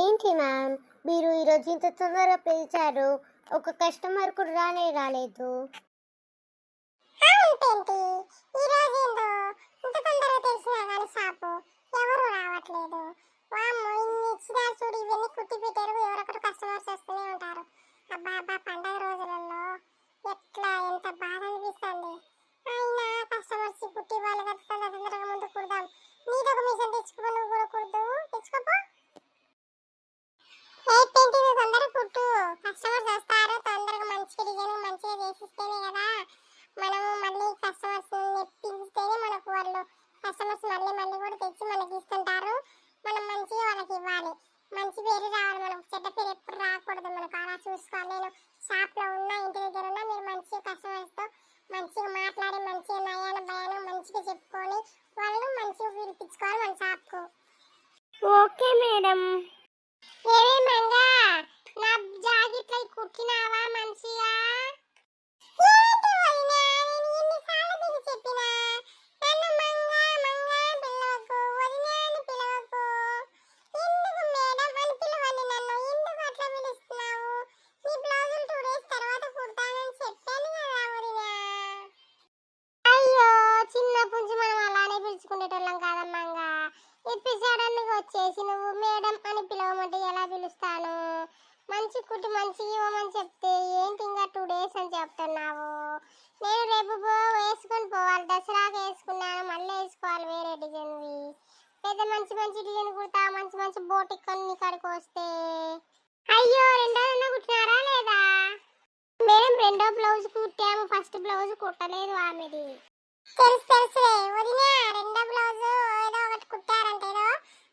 ఏంటి మ్యామ్? మీరు ఈరోజు ఇంత తొందరగా పిలిచారు. ఒక కస్టమర్ కూడా రానే రాలేదు. అవుంటేంటి ఈ ఏందో ఇంత తొందరగా తెలిసినా కానీ షాపు ఎవరు రావట్లేదు. వామ్మో ఇన్ని ఇచ్చినా చూడు ఇవన్నీ కుట్టి పెట్టారు ఎవరొకరు కస్టమర్స్ వస్తూనే ఉంటారు. అబ్బా అబ్బా పండగ రోజులలో ఎట్లా ఎంత బాధ అనిపిస్తుంది. అయినా కస్టమర్స్ కుట్టి వాళ్ళు కదా తొందరగా ముందు కుడదాం. నీదొక మిషన్ తెచ్చుకో నువ్వు కూడా కుడదు తెచ్చుకోపో. ఏ పెయింట్ తొందరగా కుట్టు. కస్టమర్స్ వస్తారు తొందరగా మంచిగా డిజైన్ మంచిగా చేసిస్తేనే కదా. మనము మళ్ళీ కస్టమర్స్ నెప్పిస్తేనే మనకు వాళ్ళు కస్టమర్స్ మళ్ళీ మళ్ళీ కూడా తెచ్చి మనకి ఇస్తుంటారు. మనం మంచిగా వాళ్ళకి ఇవ్వాలి. మంచి పేరు రావాలి మనకు. చెడ్డ పేరు ఎప్పుడు రాకూడదు మనకు. అలా చూసుకోవాలి. నేను షాప్లో ఉన్నా ఇంటి దగ్గర ఉన్నా మీరు మంచిగా కస్టమర్స్తో మంచిగా మాట్లాడి మంచిగా నయాన భయానం మంచిగా చెప్పుకొని వాళ్ళు మంచిగా పిలిపించుకోవాలి మన షాప్కు ఓకే మేడం ఏమే మంగా నా జాకెట్లు అయి కుట్టినావా మంచిగా ఏంటి వదినా నేను ఎన్నిసార్లు నీకు చెప్పినా నన్ను మంగా మంగా పిలవకు వదినా అని పిలవకు ఎందుకు మేడం అని పిలవాలి నన్ను ఎందుకు అట్లా పిలుస్తున్నావు నీ బ్లౌజులు టూ డేస్ తర్వాత కుడతానని చెప్పాను కదా వదినా అయ్యో చిన్నప్పటి నుంచి మనం అలానే పిలుచుకునేటోళ్ళం కాదమ్మంగా ఇప్పుడు సడన్గా వచ్చేసి నువ్వు మేడం అని పిలవమంటే ఎలా పిలుస్తాను మంచి కుట్టి మంచి ఇవ్వమని చెప్తే ఏంటి ఇంకా టూ డేస్ అని చెప్తున్నావు నేను రేపు వేసుకొని పోవాలి దసరాకి వేసుకున్నాను మళ్ళీ వేసుకోవాలి వేరే డిజైన్వి పెద్ద మంచి మంచి డిజైన్ కుడతా మంచి మంచి బోటిక్ అన్ని కాడికి వస్తే. అయ్యో రెండో కుట్టినారా లేదా? మేడం రెండో బ్లౌజ్ కుట్టాము. ఫస్ట్ బ్లౌజ్ కుట్టలేదు ఆమెది. తెలుసు తెలుసులే. వదినా రెండో బ్లౌజ్ ఏదో ఒకటి కుట్టారంటే ఏదో.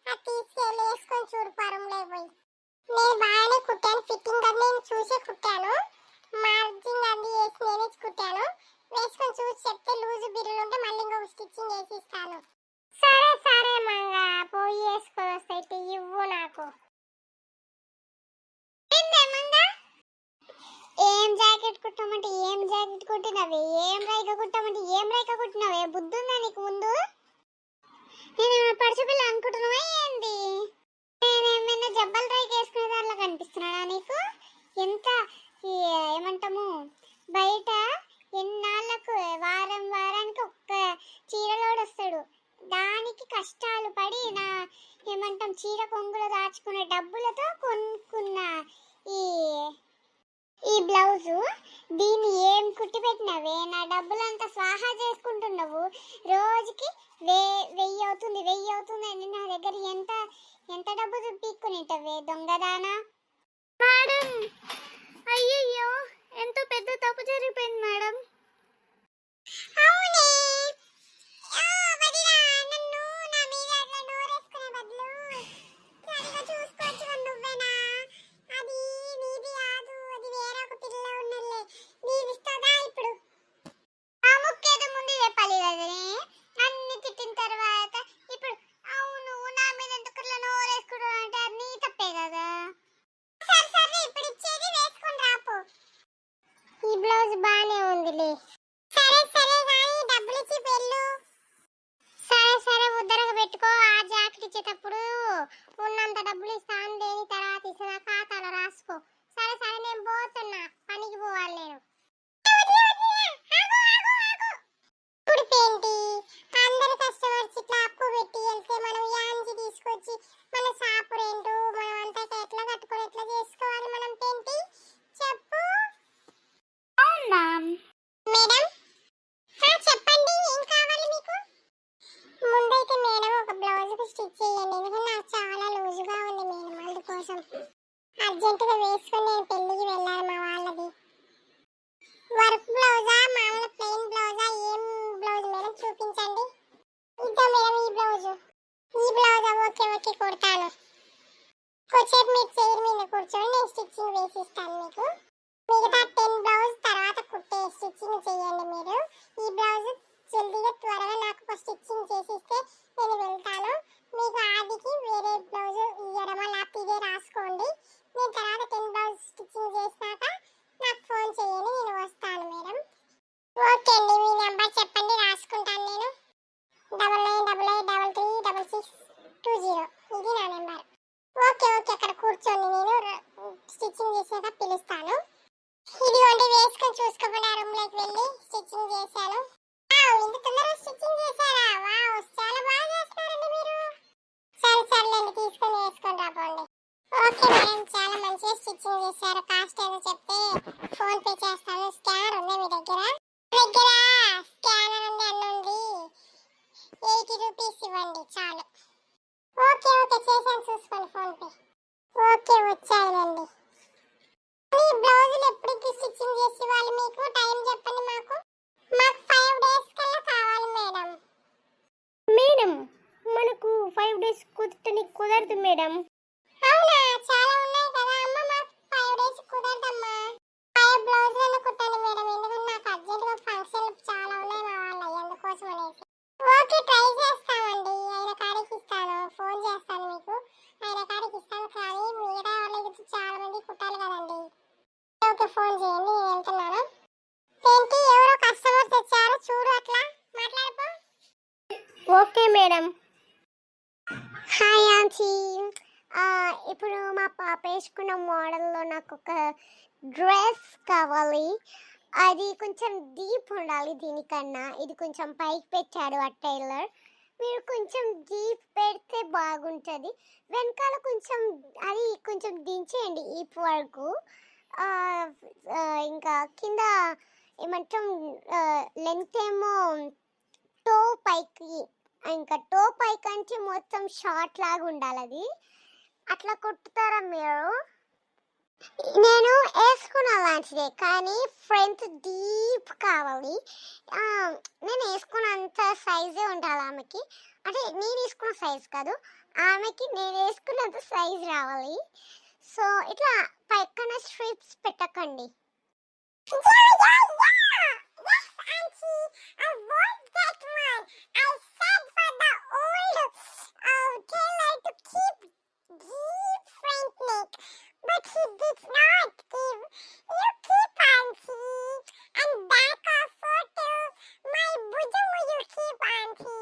అది తీసుకెళ్ళి వేసుకొని చూడు పరంలో పోయి. నేను బాగానే కుట్టాను. ఫిట్టింగ్ అది నేను చూసే కుట్టాను. మార్జింగ్ అది వేసి నేనే కుట్టాను. వేసుకొని చూసి చెప్తే లూజు బిర్రులు ఉంటే మళ్ళీ ఇంకొక స్టిచ్చింగ్ వేసి ఇస్తాను. సరే సరే మంగా పోయి వేసుకొని వస్తాయితే ఇవ్వు నాకు. ఏం జాకెట్ కుట్టమంటే ఏం జాకెట్ కుట్టినవి? ఏం రైక కుట్టమంటే ఏం రైక కుట్టినవే? బుద్ధి ఉందా నీకు ముందు? నేను పడిచిపిల్ల అనుకుంటున్నావా ఏంది? నేనేమైనా జబ్బల రైక వేసుకునే దానిలో కనిపిస్తున్నాడా నీకు? ఎంత ఏమంటాము? బయట ఎన్నాళ్ళకు వారం వారానికి ఒక్క చీరలోడు వస్తాడు దానికి కష్టాలు పడి నా ఏమంటాం చీర కొంగులో దాచుకునే డబ్బులతో కొనుక్కున్న ఈ ఈ బ్లౌజు. దీన్ని ఏం కుట్టి పెట్టినవే నా డబ్బులంతా స్వాహా చేసుకుంటున్నావు. రోజుకి వే వెయ్యి అవుతుంది వెయ్యి అవుతుంది అని నా దగ్గర ఎంత ఎంత డబ్బు పీక్కునింటవే దొంగదానా? మేడం అయ్యయ్యో ఎంతో పెద్ద తప్పు జరిగిపోయింది మేడం. అవునే. వేసుకుని నేను పెళ్ళికి వెళ్ళాలి మా వాళ్ళది. వర్క్ బ్లౌజా? మామూలు ప్లెయిన్ బ్లౌజా? ఏం బ్లౌజ్ మేడం? చూపించండి. ఇద్దా మేడం ఈ బ్లౌజ్? ఈ బ్లౌజ్? ఓకే ఓకే కుడతాను. కొంచెంసేపు మీరు చైర్ మీద కూర్చొని నేను స్టిచ్చింగ్ వేసిస్తాను మీకు. మిగతా టెన్ బ్లౌజ్ తర్వాత కుట్టే స్టిచ్చింగ్ చేయండి మీరు. ఈ బ్లౌజ్ జల్దీగా త్వరగా నాకు ఒక స్టిచ్చింగ్ చేసిస్తే నేను వెళ్తాను. మీకు ఆదికి వేరే బ్లౌజ్ ఇవ్వడమా లేకపోతే ఇదే రాసుకోండి. నేను తర్వాత టెన్ బ్లౌజ్ స్టిచ్చింగ్ చేసినాక నాకు ఫోన్ చేయండి నేను వస్తాను మేడం ఓకే అండి మీ నెంబర్ చెప్పండి రాసుకుంటాను నేను double nine double eight double three double six two zero ఇది నా నెంబర్ ఓకే ఓకే అక్కడ కూర్చోండి నేను స్టిచ్చింగ్ చేసాక పిలుస్తాను ఇదిగోండి వేసుకొని చూసుకోకుండా రూమ్లోకి వెళ్ళి స్టిచ్చింగ్ చేశాను వావ్, ఇంత తొందరగా స్టిచ్చింగ్ చేశారా వావ్ చాలా బాగా చేస్తున్నారండి మీరు సరే సర్లేండి తీసుకొని వేసుకొని రాబోండి ఓకే మేడం చాలా మంచిగా స్టిచ్చింగ్ చేశారు కాస్ట్ ఏదో చెప్తే ఫోన్ పే చేస్తాను స్కానర్ ఉందా మీ దగ్గర దగ్గర స్కానర్ ఉంది అన్న ఉంది ఎయిటీ రూపీస్ ఇవ్వండి చాలు ఓకే ఓకే చేశాను చూసుకోండి ఫోన్ పే ఓకే వచ్చాయండి మీ బ్లౌజులు ఎప్పటికి స్టిచ్చింగ్ చేసి వాళ్ళు మీకు టైం చెప్పండి మాకు మాకు ఫైవ్ డేస్ కల్లా కావాలి మేడం మేడం మనకు ఫైవ్ డేస్ కుదరటానికి కుదరదు మేడం అవునా చాలా ఉన్నాయి కదా అమ్మ మాకు ఫైవ్ డేస్ కుదరదమ్మా ఫైవ్ బ్లౌజులను కుట్టాలి మేడం ఎందుకంటే నాకు అర్జెంటుగా ఫంక్షన్ చాలా ఉన్నాయి మా అందుకోసం అనేసి. ఓకే ట్రై చేస్తామండి. ఆయన కాడికి ఇస్తాను. ఫోన్ చేస్తాను మీకు. ఆయన కాడికి ఇస్తాను కానీ మిగతా వాళ్ళకి చాలా మంది కుట్టాలి కదండి. ఓకే ఫోన్ చేయండి నేను వెళ్తున్నాను. ఏంటి ఎవరో కస్టమర్స్ వచ్చారు చూడు అట్లా. మాట్లాడుకో. Okay madam. Hi aunty. ఇప్పుడు మా పాప వేసుకున్న మోడల్లో నాకు ఒక డ్రెస్ కావాలి. అది కొంచెం డీప్ ఉండాలి దీనికన్నా. ఇది కొంచెం పైకి పెట్టాడు ఆ టైలర్. మీరు కొంచెం డీప్ పెడితే బాగుంటుంది. వెనకాల కొంచెం అది కొంచెం దించేయండి ఈప్ వరకు ఇంకా కింద ఏమంటాం లెంత్ ఏమో టో పైకి ఇంకా టో పైకి అంటే మొత్తం షార్ట్ లాగా ఉండాలి అది. అట్లా కుట్టుతారా మీరు? నేను వేసుకున్న లాంటిదే కానీ ఫ్రంట్ డీప్ కావాలి. నేను వేసుకున్నంత సైజే ఉండాలి ఆమెకి. అంటే నేను వేసుకున్న సైజ్ కాదు ఆమెకి నేను వేసుకున్నంత సైజ్ రావాలి. సో ఇట్లా పక్కన స్ట్రిప్స్ పెట్టకండి. but he did not give Yuki Panchi and back offer to my Bujumu Yuki Panchi.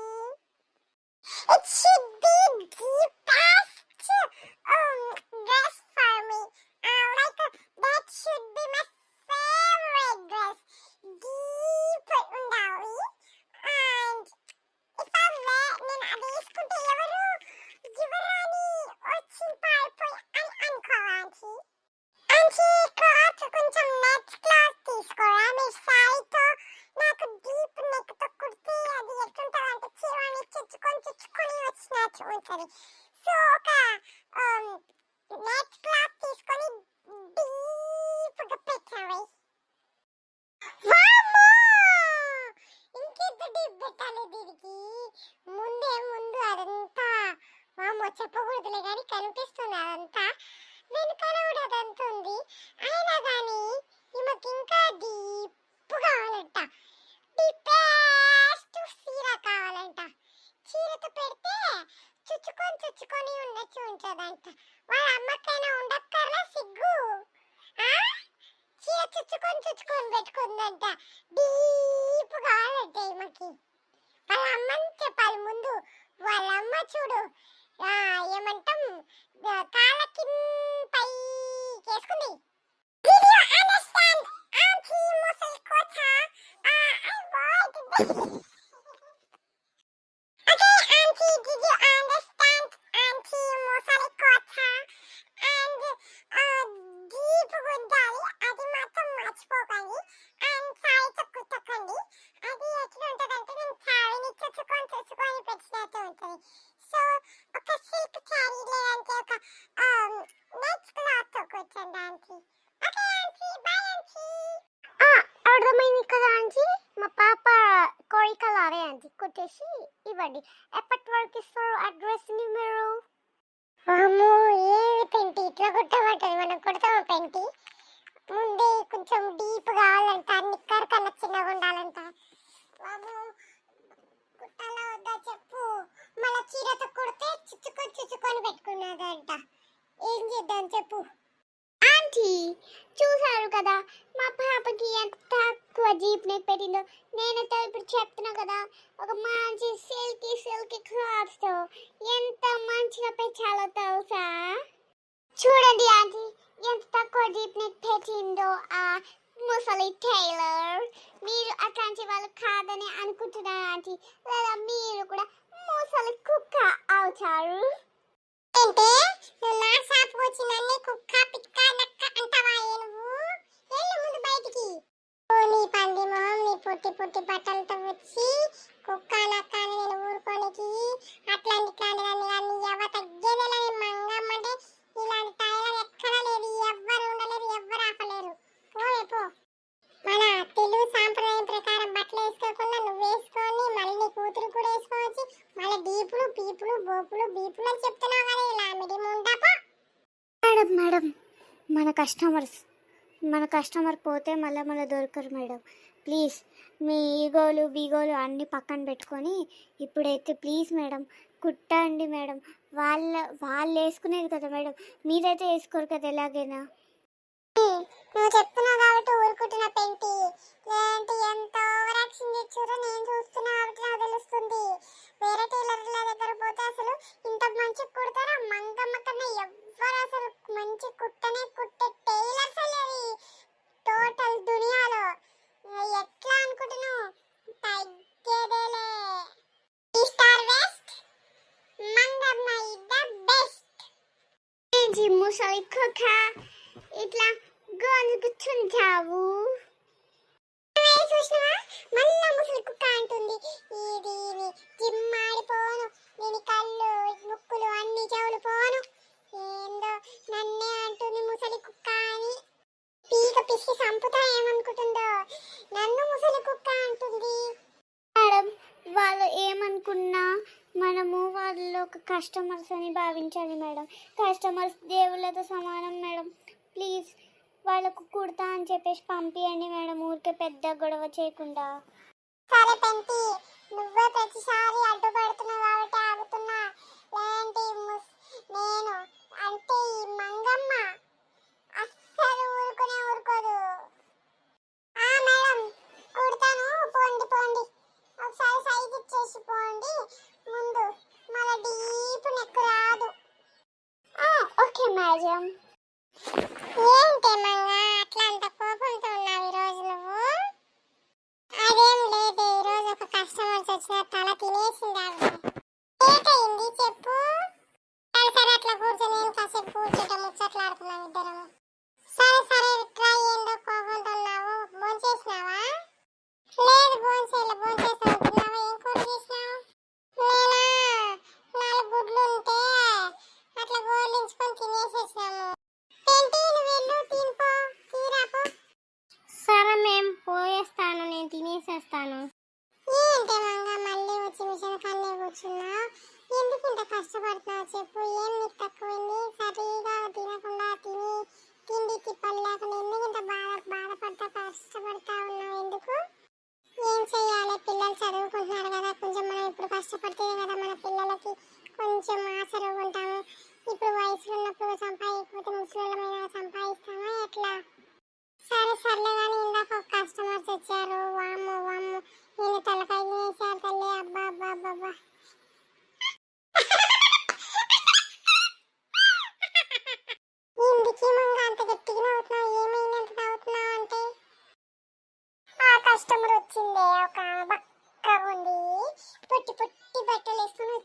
It should be Deepak. చుచ్చుకొని చుచ్చుకొని పెట్టుకుందంట. డీప్ కావాలంట ఈమెకి. వాళ్ళ అమ్మని చెప్పాలి ముందు. వాళ్ళ అమ్మ చూడు ఆ, ఏమంటాం ఆ, కాళ్ళ కింద పై వేసుకుంది Did ఉండాలి అది మాత్రం మర్చిపోకండి. అండ్ సాయితో కుట్టకండి అది ఎట్లా ఉంటుందంటే నేను సారీని చుచ్చుకొని చుచ్చుకొని పెట్టినట్టు ఉంటుంది. సో ఒక సిల్క్ శారీ లేదంటే ఒక నెట్ క్లాత్తో కుట్టండి aunty. Okay aunty. Bye aunty. అర్థమైంది కదా ఆంటీ? మా పాప కోరికలు అవే ఆంటీ. కుట్టేసి ఇవ్వండి. ఎప్పటి వరకు ఇస్తారు అడ్రస్ని మీరు ఇట్లా కొట్టమంటది మనం కొడతాము పెంటి? ముందే కొంచెం డీప్ కావాలంట నిక్కర్ కన్నా చిన్నగా ఉండాలంట. బాబు కుట్టాలా వద్దా చెప్పు. మళ్ళా చీరతో కుడితే చుచ్చుకొని చుచ్చుకొని పెట్టుకున్నదంట. ఏం చేద్దాం చెప్పు. ఆంటీ చూసారు కదా మా పాపకి ఎంత తక్కువ జీప్ నెక్ పెట్టిందో. నేనైతే ఇప్పుడు చెప్తున్నా కదా ఒక మంచి సిల్కీ సిల్కీ క్లాత్స్తో ఎంత మంచిగా పెంచాలో తెలుసా? చూడండి ఆంటీ ఎంత తక్కువ జీప్ నెక్ పెట్టిందో ఆ ముసలి టైలర్. మీరు అట్లాంటి వాళ్ళు కాదని అనుకుంటున్నారు ఆంటీ? లేదా మీరు కూడా ముసలి కుక్క అవుతారు? అంటే నువ్వు నా షాప్ వచ్చి కుక్క పిక్క నక్క అంటావా ఏ నువ్వు వెళ్ళు ముందు బయటికి ఓ నీ పంది మొహం నీ పొట్టి పొట్టి బట్టలతో వచ్చి కుక్క నక్క అని నేను ఊరుకోనికి అట్లాంటి ఇట్లాంటి దాన్ని కానీ ఎవ తగ్గేదేలని మంగమ్మంటే ఇలాంటి టైలర్ ఎక్కడ లేదు ఎవ్వరు ఉండలేరు ఎవ్వరు ఆపలేరు పోయే పో మన తెలుగు సాంప్రదాయం ప్రకారం బట్టలు వేసుకోకుండా నువ్వు వేసుకొని మళ్ళీ నీ కూతురు కూడా వేసుకోవచ్చు మళ్ళీ డీపులు పీపులు బోపులు చెప్తున్నావు కదా ఇలా మేడం మేడం మన కస్టమర్స్ మన కస్టమర్ పోతే మళ్ళీ మళ్ళీ దొరకరు మేడం. ప్లీజ్ మీ ఈగోలు బీగోలు అన్నీ పక్కన పెట్టుకొని ఇప్పుడైతే ప్లీజ్ మేడం కుట్టండి మేడం. వాళ్ళ వాళ్ళు వేసుకునేది కదా మేడం. మీరైతే వేసుకోరు కదా ఎలాగైనా? నువ్వు చెప్తున్నావు కాబట్టి ఊరుకుంటున్నా పెంటి లేదంటే ఎంత ఓవర్ యాక్షన్ చేచ్చారో నేను చూస్తున్నా కాబట్టి నాకు తెలుస్తుంది. వేరే టైలర్ల దగ్గర పోతే అసలు ఇంత మంచి కుడతారా మంగమ్మ కన్నా ఎవ్వరు అసలు మంచి కుట్టనే కుట్టే టైలర్స్ అయ్యారు టోటల్ దునియాలో. ఎట్లా అనుకుంటున్నావు? తగ్గేదేలే. ఈ star west Mangamma is the best. ఏంటి ముసలి కుక్క? చంపుతా ఏమనుకుంటుందో? నన్ను ముసలి కుక్క అంటుంది. మేడం వాళ్ళు ఏమనుకున్నా మనము వాళ్ళు ఒక కస్టమర్స్ అని భావించాలి మేడం. కస్టమర్స్ దేవుళ్ళతో సమానం మేడం. ప్లీజ్ వాళ్ళకు కుడతా అని చెప్పేసి పంపియండి మేడం. ఊరికే పెద్ద గొడవ చేయకుండా. సరే పెంటి నువ్వే ప్రతిసారి అడ్డుపడుతున్నావు కాబట్టి ఆగుతున్నా. లేంటి నేను అంటే ఈ మంగమ్మ. అస్సలు ఊరుకునే ఊరుకోదు. ఓకే మేడం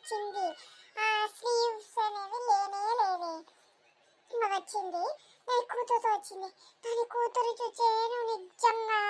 వచ్చింది. ఆ స్లీవ్స్ అనేవి లేనే లేవి వచ్చింది. నా కూతురుతో వచ్చింది. దాని కూతురు చూచే నువ్వు నిజంగా?